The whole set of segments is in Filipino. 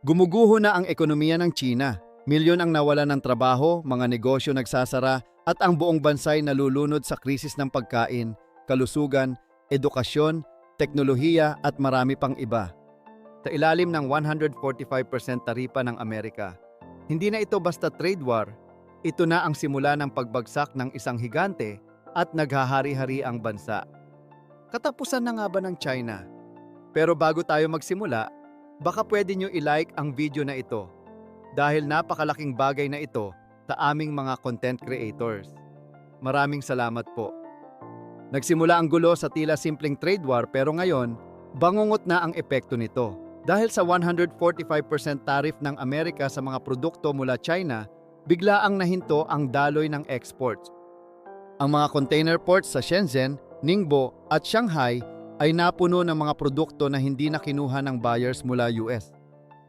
Gumuguho na ang ekonomiya ng China. Milyon ang nawala ng trabaho, mga negosyo nagsasara, at ang buong bansay nalulunod sa krisis ng pagkain, kalusugan, edukasyon, teknolohiya at marami pang iba. Sa ilalim ng 145% taripa ng Amerika, hindi na ito basta trade war, ito na ang simula ng pagbagsak ng isang higante at naghahari-hari ang bansa. Katapusan na nga ba ng China? Pero bago tayo magsimula, baka pwede nyo i-like ang video na ito dahil napakalaking bagay na ito sa aming mga content creators. Maraming salamat po. Nagsimula ang gulo sa tila simpleng trade war pero ngayon, bangungot na ang epekto nito. Dahil sa 145% tariff ng Amerika sa mga produkto mula China, bigla ang nahinto ang daloy ng exports. Ang mga container ports sa Shenzhen, Ningbo at Shanghai ay napuno ng mga produkto na hindi na kinuha ng buyers mula US.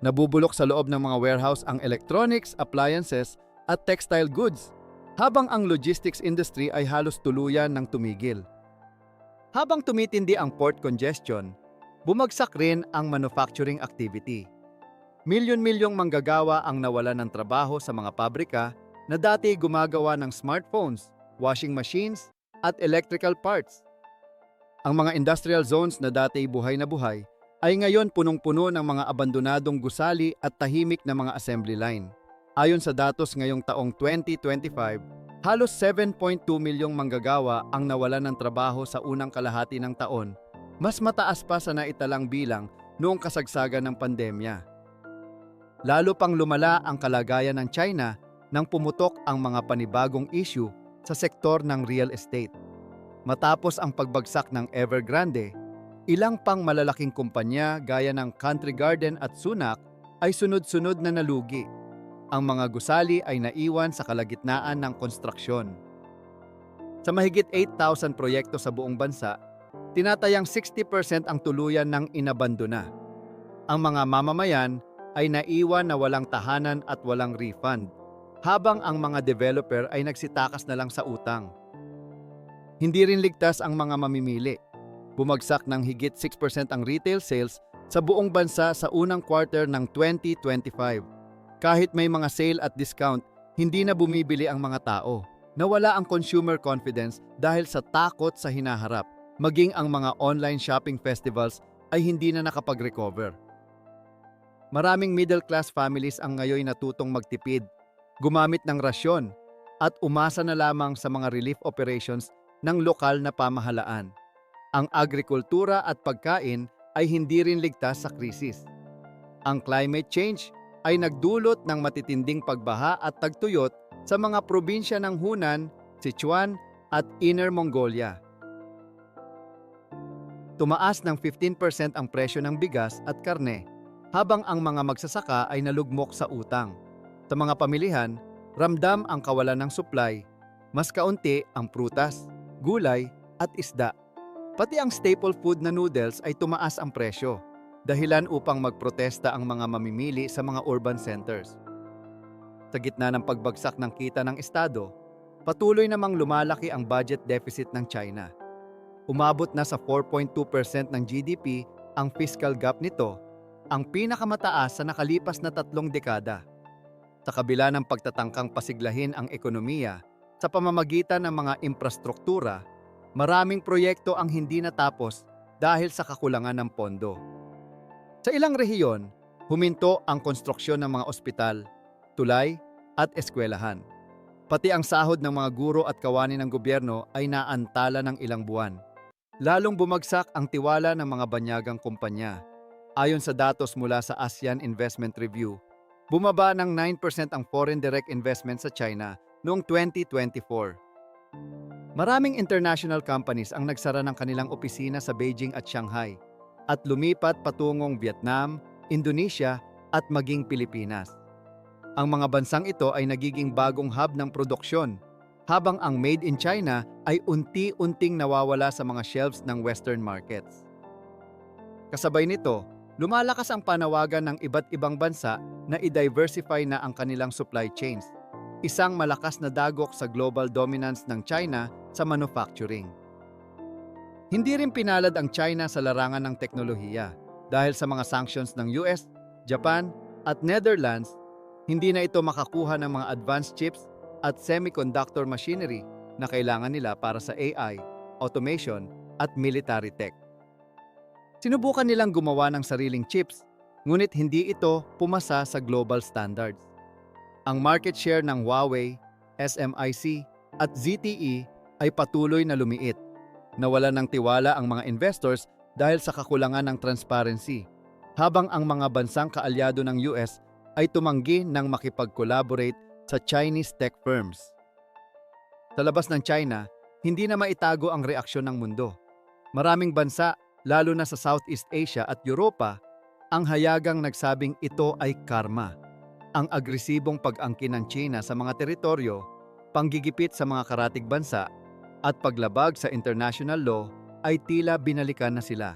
Nabubulok sa loob ng mga warehouse ang electronics, appliances at textile goods, habang ang logistics industry ay halos tuluyan ng tumigil. Habang tumitindi ang port congestion, bumagsak rin ang manufacturing activity. Milyon-milyong manggagawa ang nawalan ng trabaho sa mga pabrika na dati gumagawa ng smartphones, washing machines, at electrical parts. Ang mga industrial zones na dati buhay na buhay ay ngayon punong-puno ng mga abandonadong gusali at tahimik na mga assembly line. Ayon sa datos ngayong taong 2025, halos 7.2 milyong manggagawa ang nawalan ng trabaho sa unang kalahati ng taon, mas mataas pa sa naitalang bilang noong kasagsagan ng pandemya. Lalo pang lumala ang kalagayan ng China nang pumutok ang mga panibagong issue sa sektor ng real estate. Matapos ang pagbagsak ng Evergrande, ilang pang malalaking kumpanya gaya ng Country Garden at Sunak ay sunod-sunod na nalugi. Ang mga gusali ay naiwan sa kalagitnaan ng konstruksyon. Sa mahigit 8,000 proyekto sa buong bansa, tinatayang 60% ang tuluyan ng inabandona. Ang mga mamamayan ay naiwan na walang tahanan at walang refund, habang ang mga developer ay nagsitakas na lang sa utang. Hindi rin ligtas ang mga mamimili. Bumagsak ng higit 6% ang retail sales sa buong bansa sa unang quarter ng 2025. Kahit may mga sale at discount, hindi na bumibili ang mga tao. Nawala ang consumer confidence dahil sa takot sa hinaharap. Maging ang mga online shopping festivals ay hindi na nakapag-recover. Maraming middle-class families ang ngayon natutong magtipid, gumamit ng rasyon, at umasa na lamang sa mga relief operations ng lokal na pamahalaan. Ang agrikultura at pagkain ay hindi rin ligtas sa krisis. Ang climate change ay nagdulot ng matitinding pagbaha at tagtuyot sa mga probinsya ng Hunan, Sichuan at Inner Mongolia. Tumaas ng 15% ang presyo ng bigas at karne, habang ang mga magsasaka ay nalugmok sa utang. Sa mga pamilihan, ramdam ang kawalan ng supply, mas kaunti ang prutas, gulay at isda. Pati ang staple food na noodles ay tumaas ang presyo, dahilan upang magprotesta ang mga mamimili sa mga urban centers. Sa gitna ng pagbagsak ng kita ng Estado, patuloy namang lumalaki ang budget deficit ng China. Umabot na sa 4.2% ng GDP ang fiscal gap nito, ang pinakamataas sa nakalipas na tatlong dekada. Sa kabila ng pagtatangkang pasiglahin ang ekonomiya, sa pamamagitan ng mga infrastruktura, maraming proyekto ang hindi natapos dahil sa kakulangan ng pondo. Sa ilang rehiyon, huminto ang konstruksyon ng mga ospital, tulay at eskwelahan. Pati ang sahod ng mga guro at kawani ng gobyerno ay naantala ng ilang buwan. Lalong bumagsak ang tiwala ng mga banyagang kumpanya. Ayon sa datos mula sa ASEAN Investment Review, bumaba ng 9% ang foreign direct investment sa China noong 2024. Maraming international companies ang nagsara ng kanilang opisina sa Beijing at Shanghai at lumipat patungong Vietnam, Indonesia at maging Pilipinas. Ang mga bansang ito ay nagiging bagong hub ng produksyon, habang ang made in China ay unti-unting nawawala sa mga shelves ng Western markets. Kasabay nito, lumalakas ang panawagan ng iba't ibang bansa na i-diversify na ang kanilang supply chains isang malakas na dagok sa global dominance ng China sa manufacturing. Hindi rin pinalad ang China sa larangan ng teknolohiya dahil sa mga sanctions ng US, Japan at Netherlands, hindi na ito makakuha ng mga advanced chips at semiconductor machinery na kailangan nila para sa AI, automation, at military tech. Sinubukan nilang gumawa ng sariling chips, ngunit hindi ito pumasa sa global standards. Ang market share ng Huawei, SMIC, at ZTE ay patuloy na lumiit. Nawala ng tiwala ang mga investors dahil sa kakulangan ng transparency, habang ang mga bansang kaalyado ng US ay tumanggi ng makipag-collaborate sa Chinese tech firms. Sa labas ng China, hindi na maitago ang reaksyon ng mundo. Maraming bansa, lalo na sa Southeast Asia at Europa, ang hayagang nagsabing ito ay karma. Ang agresibong pag-angkin ng China sa mga teritoryo, panggigipit sa mga karatig bansa, at paglabag sa international law ay tila binalikan na sila.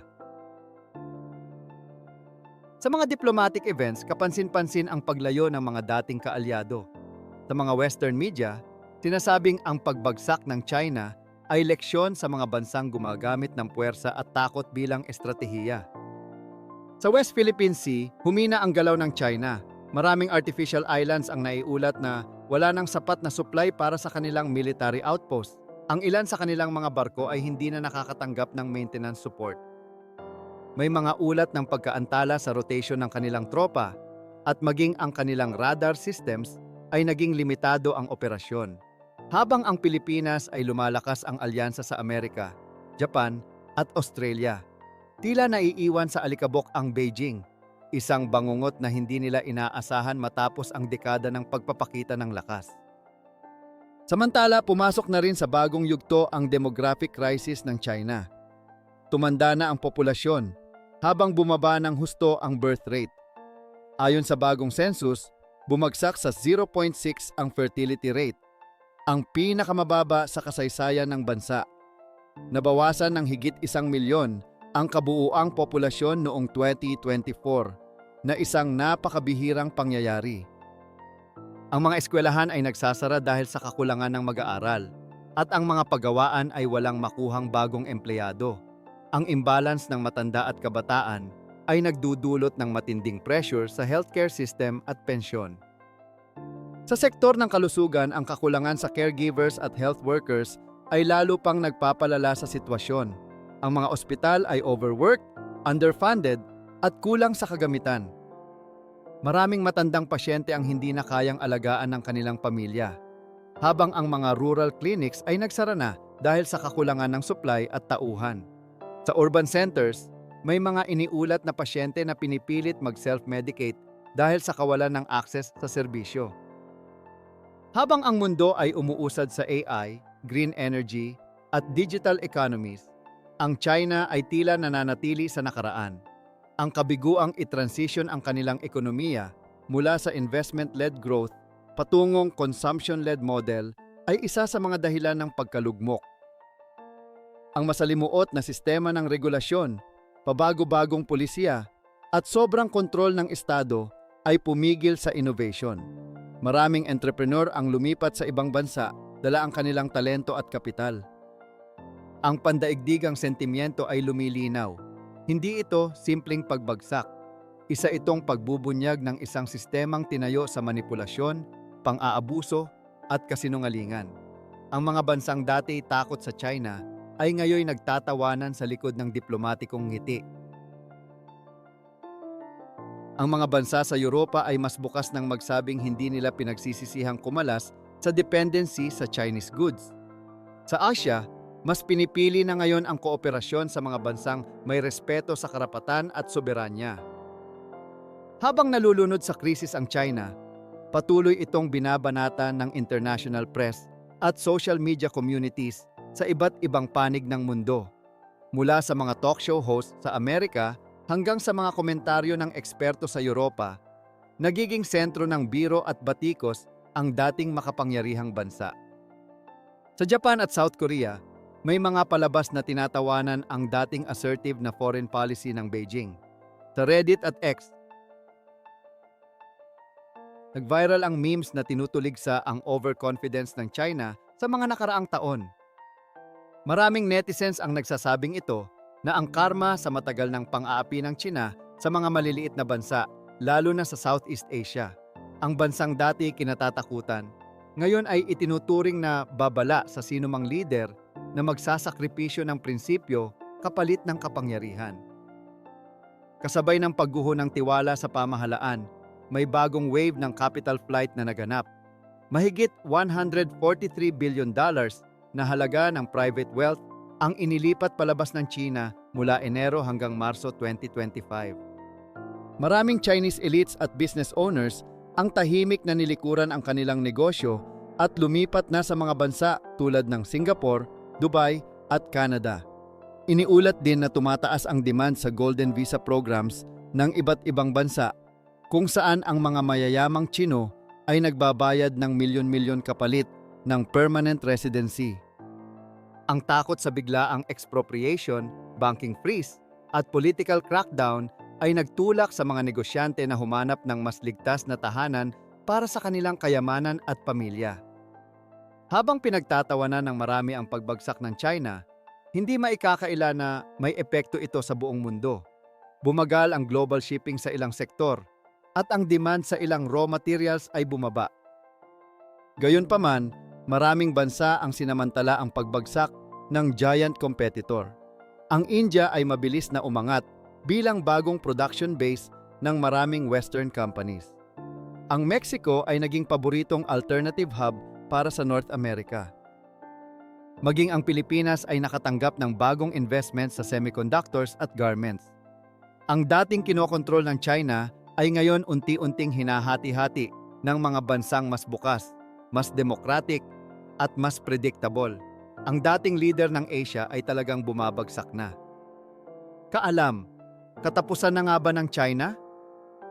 Sa mga diplomatic events, kapansin-pansin ang paglayo ng mga dating kaalyado. Sa mga Western media, sinasabing ang pagbagsak ng China ay leksyon sa mga bansang gumagamit ng puwersa at takot bilang estratehiya. Sa West Philippine Sea, humina ang galaw ng China. Maraming artificial islands ang naiulat na wala nang sapat na supply para sa kanilang military outpost. Ang ilan sa kanilang mga barko ay hindi na nakakatanggap ng maintenance support. May mga ulat ng pagkaantala sa rotation ng kanilang tropa at maging ang kanilang radar systems ay naging limitado ang operasyon. Habang ang Pilipinas ay lumalakas ang alyansa sa Amerika, Japan at Australia, tila naiiwan sa alikabok ang Beijing, isang bangungot na hindi nila inaasahan matapos ang dekada ng pagpapakita ng lakas. Samantala, pumasok na rin sa bagong yugto ang demographic crisis ng China. Tumanda na ang populasyon habang bumaba ng husto ang birth rate. Ayon sa bagong census, bumagsak sa 0.6 ang fertility rate, ang pinakamababa sa kasaysayan ng bansa. Nabawasan ng higit isang milyon ang kabuuang populasyon noong 2024 na isang napakabihirang pangyayari. Ang mga eskwelahan ay nagsasara dahil sa kakulangan ng mag-aaral at ang mga pagawaan ay walang makuhang bagong empleyado. Ang imbalance ng matanda at kabataan ay nagdudulot ng matinding pressure sa healthcare system at pensyon. Sa sektor ng kalusugan, ang kakulangan sa caregivers at health workers ay lalo pang nagpapalala sa sitwasyon. Ang mga ospital ay overworked, underfunded, at kulang sa kagamitan. Maraming matandang pasyente ang hindi na kayang alagaan ng kanilang pamilya, habang ang mga rural clinics ay nagsara na dahil sa kakulangan ng supply at tauhan. Sa urban centers, may mga iniulat na pasyente na pinipilit mag-self-medicate dahil sa kawalan ng access sa serbisyo. Habang ang mundo ay umuusad sa AI, green energy, at digital economies, ang China ay tila nananatili sa nakaraan. Ang kabiguang i-transition ang kanilang ekonomiya mula sa investment-led growth patungong consumption-led model ay isa sa mga dahilan ng pagkalugmok. Ang masalimuot na sistema ng regulasyon, pabago-bagong pulisya, at sobrang kontrol ng Estado ay pumigil sa innovation. Maraming entrepreneur ang lumipat sa ibang bansa dala ang kanilang talento at kapital. Ang pandaigdigang sentimiento ay lumilinaw. Hindi ito simpleng pagbagsak. Isa itong pagbubunyag ng isang sistemang tinayo sa manipulasyon, pang-aabuso, at kasinungalingan. Ang mga bansang dati takot sa China ay ngayon nagtatawanan sa likod ng diplomatikong ngiti. Ang mga bansa sa Europa ay mas bukas ng magsabing hindi nila pinagsisisihang kumalas sa dependency sa Chinese goods. Sa Asia, mas pinipili na ngayon ang kooperasyon sa mga bansang may respeto sa karapatan at soberanya. Habang nalulunod sa krisis ang China, patuloy itong binabanata ng international press at social media communities sa iba't ibang panig ng mundo. Mula sa mga talk show host sa Amerika hanggang sa mga komentaryo ng eksperto sa Europa, nagiging sentro ng biro at batikos ang dating makapangyarihang bansa. Sa Japan at South Korea, may mga palabas na tinatawanan ang dating assertive na foreign policy ng Beijing. Sa Reddit at X, nag-viral ang memes na tinutulig sa ang overconfidence ng China sa mga nakaraang taon. Maraming netizens ang nagsasabing ito na ang karma sa matagal ng pang-aapi ng China sa mga maliliit na bansa lalo na sa Southeast Asia. Ang bansang dati kinatatakutan, ngayon ay itinuturing na babala sa sinumang leader na magsasakripisyo ng prinsipyo kapalit ng kapangyarihan. Kasabay ng pagguho ng tiwala sa pamahalaan, may bagong wave ng capital flight na naganap. Mahigit 143 billion dollars na halaga ng private wealth ang inilipat palabas ng China mula Enero hanggang Marso 2025. Maraming Chinese elites at business owners ang tahimik na nilikuran ang kanilang negosyo at lumipat na sa mga bansa tulad ng Singapore, Dubai at Canada. Iniulat din na tumataas ang demand sa Golden Visa programs ng iba't ibang bansa kung saan ang mga mayayamang Chino ay nagbabayad ng milyon-milyon kapalit ng permanent residency. Ang takot sa biglaang expropriation, banking freeze, at political crackdown ay nagtulak sa mga negosyante na humanap ng mas ligtas na tahanan para sa kanilang kayamanan at pamilya. Habang pinagtatawanan ng marami ang pagbagsak ng China, hindi maikakaila na may epekto ito sa buong mundo. Bumagal ang global shipping sa ilang sektor at ang demand sa ilang raw materials ay bumaba. Gayunpaman, maraming bansa ang sinamantala ang pagbagsak ng giant competitor. Ang India ay mabilis na umangat bilang bagong production base ng maraming Western companies. Ang Mexico ay naging paboritong alternative hub para sa North America. Maging ang Pilipinas ay nakatanggap ng bagong investment sa semiconductors at garments. Ang dating kinokontrol ng China ay ngayon unti-unting hinahati-hati ng mga bansang mas bukas, mas democratic at mas predictable. Ang dating leader ng Asia ay talagang bumabagsak na. Kaalam, katapusan na nga ba ng China?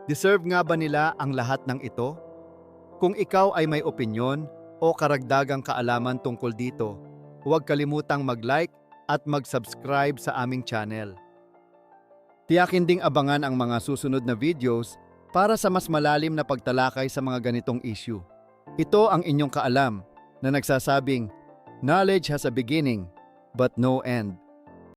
Deserve nga ba nila ang lahat ng ito? Kung ikaw ay may opinyon o karagdagang kaalaman tungkol dito, huwag kalimutang mag-like at mag-subscribe sa aming channel. Tiyakin ding abangan ang mga susunod na videos para sa mas malalim na pagtalakay sa mga ganitong issue. Ito ang inyong kaalam na nagsasabing, Knowledge has a beginning, but no end.